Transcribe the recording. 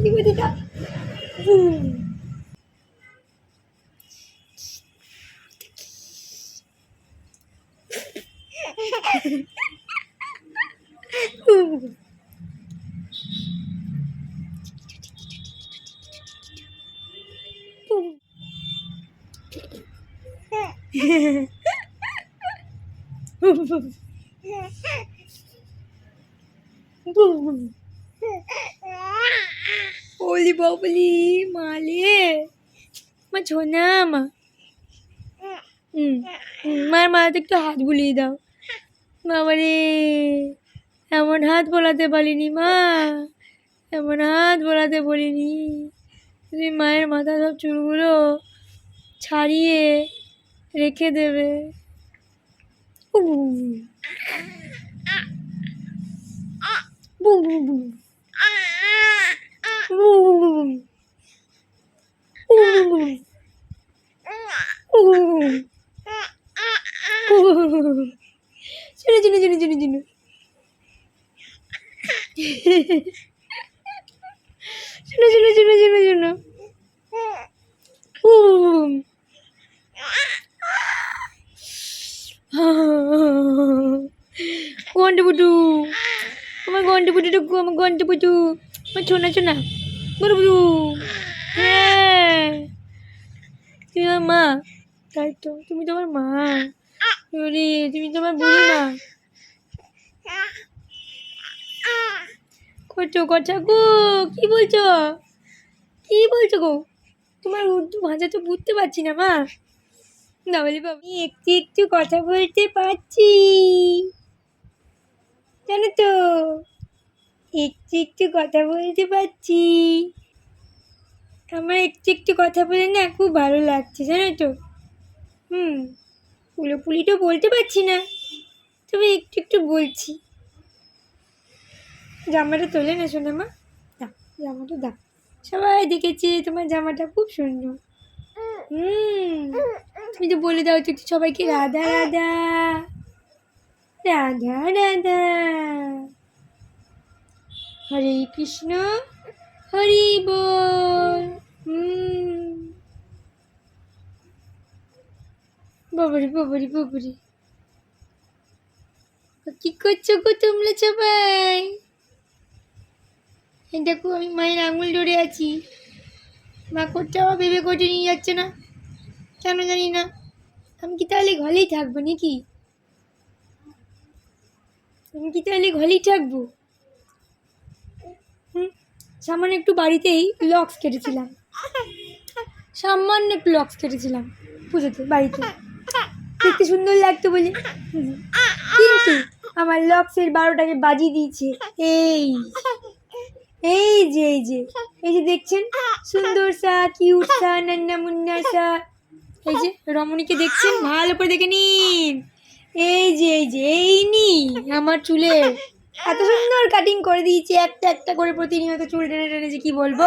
Hadi hadi gel. ওলি বাবলি মালে মা ছোনা মা মার মাথাতে একটু হাত বুলিয়ে দাও বাবা রে এমন হাত বোলাতে পারিনি মা এমন হাত বোলাতে বলিনি তুমি মায়ের মাথা সব চুলগুলো ছাড়িয়ে রেখে দেবে উম। চিনু চিনু চিনু চিনু চিনু শুনো শুনো শুনো শুনো শুনো হুম। গন্ডপুটু। আমার গন্ডপুটু টুকু আমার গন্ডপুটু। আমার ছোনা ছোনা। গন্ডপুটু। হ্যাঁ। তুমি আমার মা। তাই তো, তুমি তো আমার মা। বলি তুমি তোমার বুড়ি মা। করছ কথা গো, কি বলছো? কি বলছো গো? তোমার উর্দু ভাষা তো বুঝতে পারছি না মা। না বলি বাবা, আমি একটু একটু কথা বলতে পারছি। জানো তো, একটু একটু কথা বলতে পারছি। আমার একটু একটু কথা বলে না খুব ভালো লাগছে, জানো তো। হুম। পুরোপুরি তো বলতে পারছি না। তবে একটু একটু বলছি। জামাটা তোলে না শোনা মা দাও জামাটা দাও। সবাই দেখেছে তোমার জামাটা খুব সুন্দর। হুম তুমি তো বলে দাও একটু সবাইকে রাধা রাধা। রাধা রাধা। হরে কৃষ্ণ হরি বল। হুম। বাবারি বাবারি বাবারি। কি করছ গো তোমরা সবাই? দেখো, আমি মায়ের আঙুল ধরে আছি। মা আমার ভেবে কোটে নিয়ে যাচ্ছে না। কেন জানি না। আমি কি তাহলে ঘরেই থাকব নাকি? আমি কি তাহলে ঘরেই থাকব? সামান্য একটু বাড়িতেই লক্স কেটেছিলাম। সামান্য একটু লক্স কেটেছিলাম পুজোতে, বাড়িতে। দেখতে সুন্দর লাগতো বলে। কিন্তু আমার লক্সের বারোটাকে বাজিয়ে দিয়েছে। এই এই যে এই যে এই যে দেখছেন? সুন্দর সা কিউট সা, নান্না মুন্না সা। এই যে, রমণীকে দেখছেন? ভালো করে দেখে নিন। এই যে এই যে, এই নি, আমার চুলে। এত সুন্দর কাটিং করে দিয়েছি, একটা একটা করে প্রতিনিয়ত চুল টেনে টেনে যে কি বলব?